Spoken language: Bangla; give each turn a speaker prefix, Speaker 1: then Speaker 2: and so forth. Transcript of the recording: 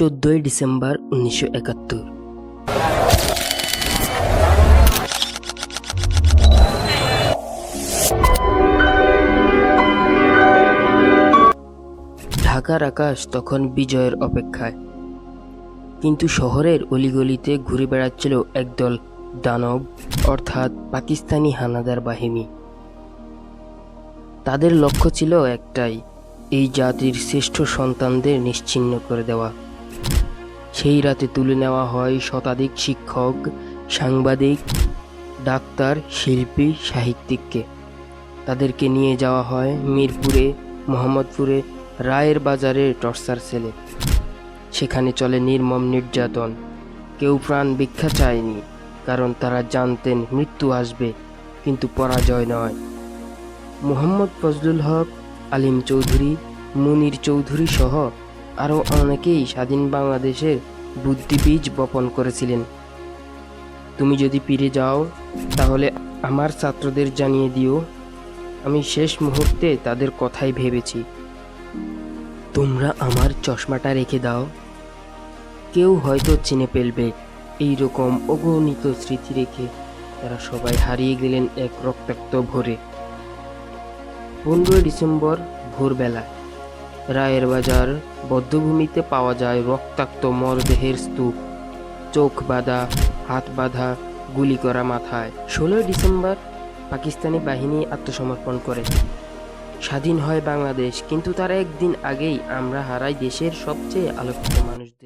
Speaker 1: চোদ্দই ডিসেম্বর উনিশশো একাত্তর। ঢাকার আকাশ তখন বিজয়ের অপেক্ষায়। কিন্তু শহরের অলিগলিতে ঘুরে বেড়াচ্ছিল একদল দানব, অর্থাৎ পাকিস্তানি হানাদার বাহিনী। তাদের লক্ষ্য ছিল একটাই, এই জাতির শ্রেষ্ঠ সন্তানদের নিশ্চিহ্ন করে দেওয়া। সেই রাতে তুলে নেওয়া হয় শতাধিক শিক্ষক, সাংবাদিক, ডাক্তার, শিল্পী, সাহিত্যিককে। তাদেরকে নিয়ে যাওয়া হয় মিরপুরে, মোহাম্মদপুরে, রায়ের বাজারে টর্চার সেলে। সেখানে চলে নির্মম নির্যাতন। কেউ প্রাণ ভিক্ষা চায়নি, কারণ তারা জানতেন মৃত্যু আসবে, কিন্তু পরাজয় নয়। মোহাম্মদ ফজলুল হক, আলিম চৌধুরী, মুনির চৌধুরী সহ আরও অনেকেই স্বাধীন বাংলাদেশের বুদ্ধিবীজ বপন করেছিলেন। তুমি যদি ফিরে যাও, তাহলে আমার ছাত্রদের জানিয়ে দিও, আমি শেষ মুহূর্তে তাদের কথাই ভেবেছি। তোমরা আমার চশমাটা রেখে দাও। কেউ হয়তো চিনে ফেলবে এই রকম অগণিত স্মৃতি রেখে তারা সবাই হারিয়ে গেলেন এক রক্তাক্ত ভোরে। পনেরোই ডিসেম্বর ভোরবেলায় রায়ের বাজার বদ্ধভূমিতে পাওয়া যায় রক্তাক্ত মরদেহের স্তূপ। চোখ বাঁধা, হাত বাঁধা, গুলি করা মাথায়। ষোলোই ডিসেম্বর পাকিস্তানি বাহিনী আত্মসমর্পণ করে। স্বাধীন হয় বাংলাদেশ, কিন্তু তার একদিন আগেই আমরা হারাই দেশের সবচেয়ে আলোকিত মানুষদের।